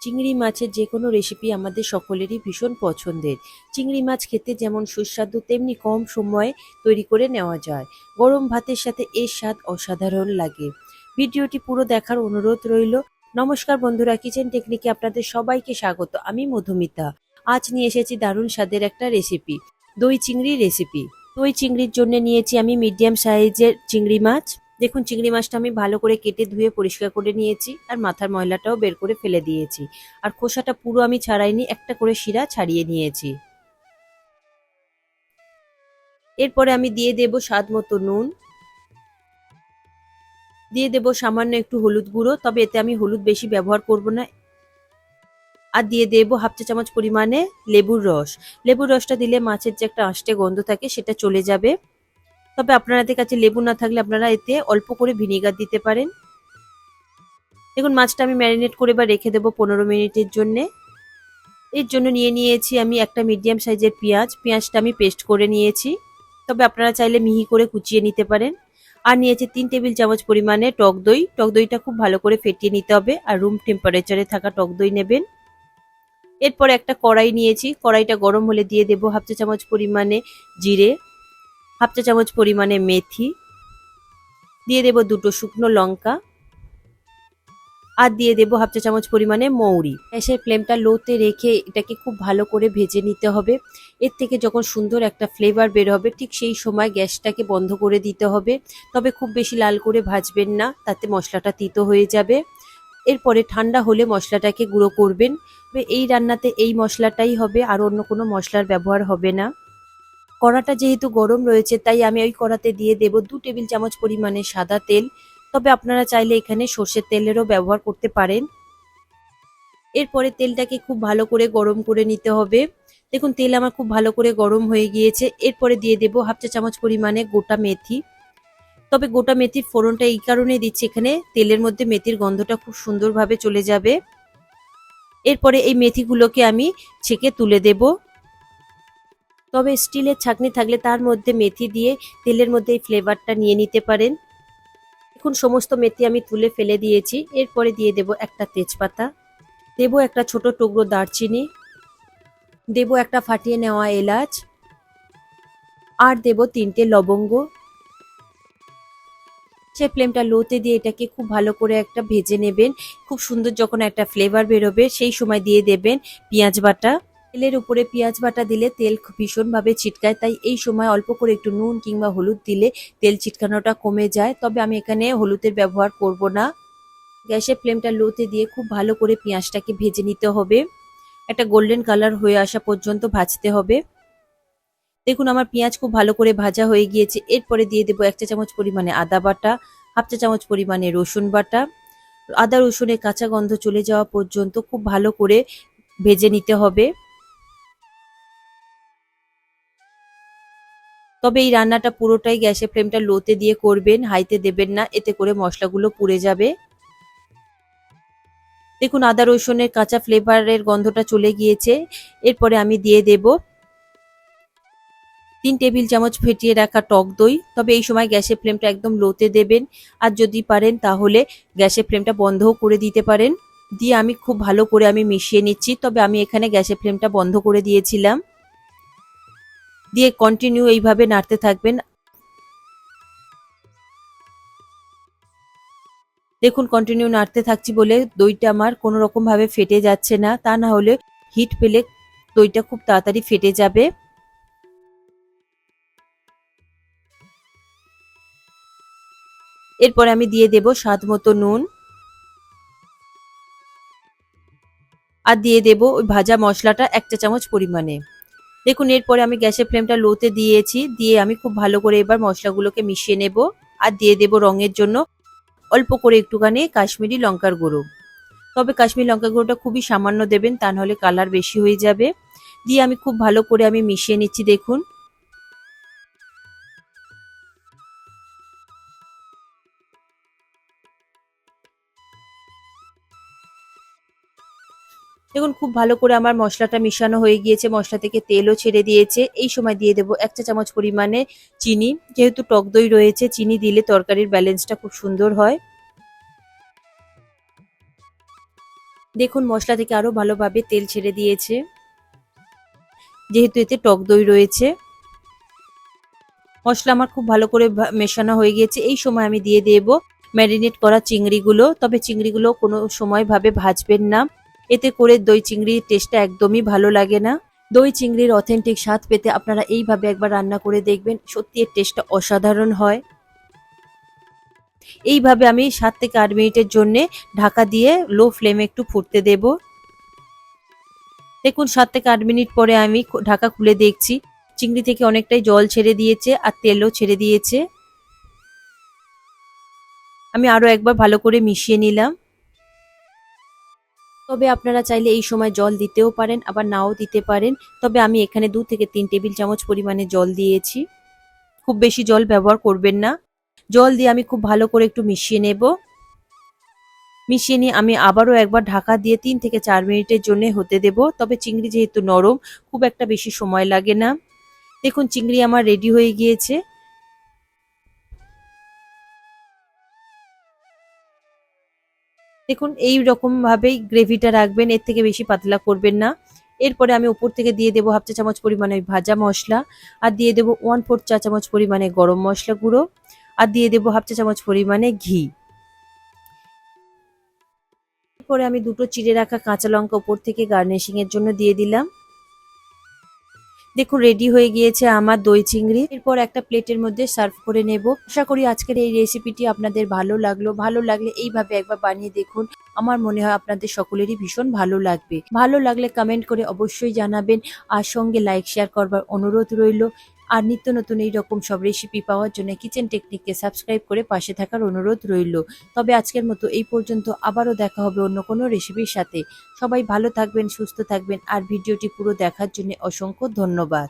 চিংড়ি মাছের যে কোনো রেসিপি আমাদের সকলেরই ভীষণ পছন্দের। চিংড়ি মাছ খেতে যেমন সুস্বাদু, তেমনি কম সময়ে তৈরি করে নেওয়া যায়। গরম ভাতের সাথে এর স্বাদ অসাধারণ লাগে। ভিডিওটি পুরো দেখার অনুরোধ রইল। নমস্কার বন্ধুরা কিচেন টেকনিকে আপনাদের সবাইকে স্বাগত। আমি মধুমিতা। আজ নিয়ে এসেছি দারুণ স্বাদের একটা রেসিপি দই চিংড়ি রেসিপি দই চিংড়ির জন্য নিয়েছি আমি মিডিয়াম সাইজের চিংড়ি মাছ। দেখুন, চিংড়ি মাছটা আমি ভালো করে কেটে ধুয়ে পরিষ্কার করে নিয়েছি আর মাথার ময়লাটাও বের করে ফেলে দিয়েছি। আর খোসাটা পুরো আমি ছাড়াইনি, একটা করে শিরা ছাড়িয়ে নিয়েছি। এরপরে আমি দিয়ে দেব স্বাদ মতো নুন। দিয়ে দেব সামান্য একটু হলুদ গুঁড়ো, তবে এতে আমি হলুদ বেশি ব্যবহার করব না। আর দিয়ে দেবো হাফ চা চামচ পরিমাণে লেবুর রস। লেবুর রসটা দিলে মাছের যে একটা আষ্টে গন্ধ থাকে, সেটা চলে যাবে। তবে আপনাদের কাছে লেবু না থাকলে আপনারা এতে অল্প করে ভিনিগার দিতে পারেন। দেখুন, মাছটা আমি ম্যারিনেট করে বা রেখে দেবো পনেরো মিনিটের জন্যে। এর জন্য নিয়ে নিয়েছি আমি একটা মিডিয়াম সাইজের পেঁয়াজ। পেঁয়াজটা আমি পেস্ট করে নিয়েছি। তবে আপনারা চাইলে মিহি করে কুচিয়ে নিতে পারেন। আর নিয়েছি তিন টেবিল চামচ পরিমাণে টক দই। টক দইটা খুব ভালো করে ফেটিয়ে নিতে হবে আর রুম টেম্পারেচারে থাকা টক দই নেবেন। এরপর একটা কড়াই নিয়েছি। কড়াইটা গরম হলে দিয়ে দেবো হাফ চা চামচ পরিমাণে জিরে। হাফ চা চামচ পরিমাণে মেথি, দিয়ে দেব দুটো শুকনো লঙ্কা, আর দিয়ে দেবো হাফ চা চামচ পরিমাণে মৌরি। গ্যাসের ফ্লেমটা লোতে রেখে এটাকে খুব ভালো করে ভেজে নিতে হবে। এর থেকে যখন সুন্দর একটা ফ্লেভার বের হবে, ঠিক সেই সময় গ্যাসটাকে বন্ধ করে দিতে হবে। তবে খুব বেশি লাল করে ভাজবেন না, তাতে মশলাটা তিতো হয়ে যাবে। এরপরে ঠান্ডা হলে মশলাটাকে গুঁড়ো করবেন। এই রান্নাতে এই মশলাটাই হবে, আর অন্য কোনো মশলার ব্যবহার হবে না। কড়াটা যেহেতু গরম রয়েছে, তাই আমি ওই কড়াতে দিয়ে দেব দু টেবিল চামচ পরিমাণে সাদা তেল। তবে আপনারা চাইলে এখানে সর্ষের তেলেরও ব্যবহার করতে পারেন। এরপরে তেলটাকে খুব ভালো করে গরম করে নিতে হবে। দেখুন, তেল আমার খুব ভালো করে গরম হয়ে গিয়েছে। এরপরে দিয়ে দেব হাফ চা চামচ পরিমাণে গোটা মেথি। তবে গোটা মেথির ফোড়নটা এই কারণে দিচ্ছি এখানে, তেলের মধ্যে মেথির গন্ধটা খুব সুন্দরভাবে চলে যাবে। এরপরে এই মেথিগুলোকে আমি ছেঁকে তুলে দেবো। তবে স্টিলের ছাঁকনি থাকলে তার মধ্যে মেথি দিয়ে তেলের মধ্যে এই ফ্লেভারটা নিয়ে নিতে পারেন। এখন সমস্ত মেথি আমি তুলে ফেলে দিয়েছি। এরপরে দিয়ে দেব একটা তেজপাতা। দেব একটা ছোট টুকরো দারচিনি। দেব একটা ফাটিয়ে নেওয়া এলাচ। আর দেব তিনটে লবঙ্গ। সে ফ্লেমটা লোতে দিয়ে এটাকে খুব ভালো করে একটা ভেজে নেবেন। খুব সুন্দর যখন একটা ফ্লেভার বেরোবে, সেই সময় দিয়ে দেবেন পেঁয়াজ বাটা। তেলের উপরে পেঁয়াজ বাটা দিলে তেল ভীষণভাবে ছিটকায়, তাই এই সময় অল্প করে একটু নুন কিংবা হলুদ দিলে তেল ছিটকানোটা কমে যায়। তবে আমি এখানে হলুদের ব্যবহার করব না। গ্যাসের ফ্লেমটা লোতে দিয়ে খুব ভালো করে পেঁয়াজটাকে ভেজে নিতে হবে। একটা গোল্ডেন কালার হয়ে আসা পর্যন্ত ভাজতে হবে। দেখুন, আমার পেঁয়াজ খুব ভালো করে ভাজা হয়ে গিয়েছে। এরপরে দিয়ে দেবো এক চা চামচ পরিমাণে আদা বাটা, হাফ চা চামচ পরিমাণে রসুন বাটা। আদা রসুনের কাঁচা গন্ধ চলে যাওয়া পর্যন্ত খুব ভালো করে ভেজে নিতে হবে। তবে এই রান্নাটা পুরোটাই গ্যাসের ফ্লেমটা লোতে দিয়ে করবেন, হাইতে দেবেন না, এতে করে মশলাগুলো পুড়ে যাবে। দেখুন, আদা রসুনের কাঁচা ফ্লেভারের গন্ধটা চলে গিয়েছে। এরপরে আমি দিয়ে দেব তিন টেবিল চামচ ফেটিয়ে রাখা টক দই। তবে এই সময় গ্যাসের ফ্লেমটা একদম লোতে দেবেন। আর যদি পারেন, তাহলে গ্যাসের ফ্লেমটা বন্ধও করে দিতে পারেন। দিয়ে আমি খুব ভালো করে আমি মিশিয়ে নিচ্ছি। তবে আমি এখানে গ্যাসের ফ্লেমটা বন্ধ করে দিয়েছিলাম। দিয়ে কন্টিনিউ এইভাবে নাড়তে থাকবেন। দেখুন কন্টিনিউ নাড়তে থাকছি বলে দইটা আমার কোনো রকম ভাবে ফেটে যাচ্ছে না। তা না হলে হিট পেলে দইটা খুব তাড়াতাড়ি ফেটে যাবে। এরপরে আমি দিয়ে দেব স্বাদ মতো নুন। আর দিয়ে দেব ওই ভাজা মশলাটা একটা চামচ পরিমাণে। দেখুন, এরপরে আমি গ্যাসের ফ্লেমটা লোতে দিয়েছি, দিয়ে আমি খুব ভালো করে এবার মশলাগুলোকে মিশিয়ে নেব আর দিয়ে দেব রঙের জন্য অল্প করে একটুখানি কাশ্মীরি লঙ্কার গুঁড়ো। তবে কাশ্মীর লঙ্কা গুঁড়োটা খুবই সামান্য দেবেন, তা নাহলে কালার বেশি হয়ে যাবে। দিয়ে আমি খুব ভালো করে আমি মিশিয়ে নিচ্ছি, দেখুন। দেখুন, খুব ভালো করে আমার মশলাটা মিশানো হয়ে গিয়েছে, মশলা থেকে তেলও ছেড়ে দিয়েছে। এই সময় দিয়ে দেবো এক চা চামচ পরিমাণে চিনি। যেহেতু টক দই রয়েছে, চিনি দিলে তরকারির ব্যালেন্সটা খুব সুন্দর হয়। দেখুন, মশলা থেকে আরও ভালোভাবে তেল ছেড়ে দিয়েছে। যেহেতু এতে টক দই রয়েছে। মশলা আমার খুব ভালো করে মেশানো হয়ে গিয়েছে। এই সময় আমি দিয়ে দেব ম্যারিনেট করা চিংড়িগুলো। তবে চিংড়িগুলো কোনো সময় ভাবে ভাজবেন না। এতে করে দই চিংড়ির টেস্টটা একদমই ভালো লাগে না। দই চিংড়ির অথেন্টিক স্বাদ পেতে আপনারা এইভাবে একবার রান্না করে দেখবেন, সত্যি এর টেস্টটা অসাধারণ হয়। এইভাবে আমি সাত থেকে আট মিনিটের জন্য ঢাকা দিয়ে লো ফ্লেমে একটু ফুটতে দেব। দেখুন, সাত থেকে আট মিনিট পরে আমি ঢাকা খুলে দেখছি, চিংড়ি থেকে অনেকটাই জল ছেড়ে দিয়েছে আর তেলও ছেড়ে দিয়েছে। আমি আরও একবার ভালো করে মিশিয়ে নিলাম। তবে আপনারা চাইলে এই সময় জল দিতেও পারেন, আবার নাও দিতে পারেন। তবে আমি এখানে দু থেকে তিন টেবিল চামচ পরিমাণে জল দিয়েছি। খুব বেশি জল ব্যবহার করবেন না। জল দিয়ে আমি খুব ভালো করে একটু মিশিয়ে নেব। মিশিয়ে নিয়ে আমি আবারও একবার ঢাকা দিয়ে তিন থেকে চার মিনিটের জন্য হতে দেব। তবে চিংড়ি যেহেতু নরম, খুব একটা বেশি সময় লাগে না। দেখুন, চিংড়ি আমার রেডি হয়ে গিয়েছে। দেখুন, এই রকম ভাবেই গ্রেভিটা রাখবেন, এর থেকে বেশি পাতলা করবেন না। এরপরে আমি উপর থেকে দিয়ে দেবো হাফ চা চামচ পরিমাণে ভাজা মশলা, আর দিয়ে দেবো ওয়ান ফোর চা চামচ পরিমাণে গরম মশলা গুঁড়ো, আর দিয়ে দেবো হাফ চা চামচ পরিমাণে ঘি। এরপরে আমি দুটো চিড়ে রাখা কাঁচা লঙ্কা উপর থেকে গার্নিশিং এর জন্য দিয়ে দিলাম। দেখুন রেডি হয়ে গিয়েছে আমার দই চিংড়ি। এরপর একটা প্লেটের মধ্যে সার্ভ করে নেব। আশা করি আজকের এই রেসিপিটি আপনাদের ভালো লাগল। ভালো লাগলে এইভাবে একবার বানিয়ে দেখুন। আমার মনে হয় আপনাদের সকলেরই ভীষণ ভালো লাগবে। ভালো লাগলে কমেন্ট করে অবশ্যই জানাবেন। আর সঙ্গে লাইক শেয়ার করবার অনুরোধ রইল। আর নিত্য নতুন এই রকম সব রেসিপি পাওয়ার জন্য কিচেন টেকনিককে সাবস্ক্রাইব করে পাশে থাকার অনুরোধ রইল। তবে আজকের মতো এই পর্যন্ত, আবারও দেখা হবে অন্য কোনো রেসিপির সাথে। সবাই ভালো থাকবেন, সুস্থ থাকবেন, আর ভিডিওটি পুরো দেখার জন্য অসংখ্য ধন্যবাদ।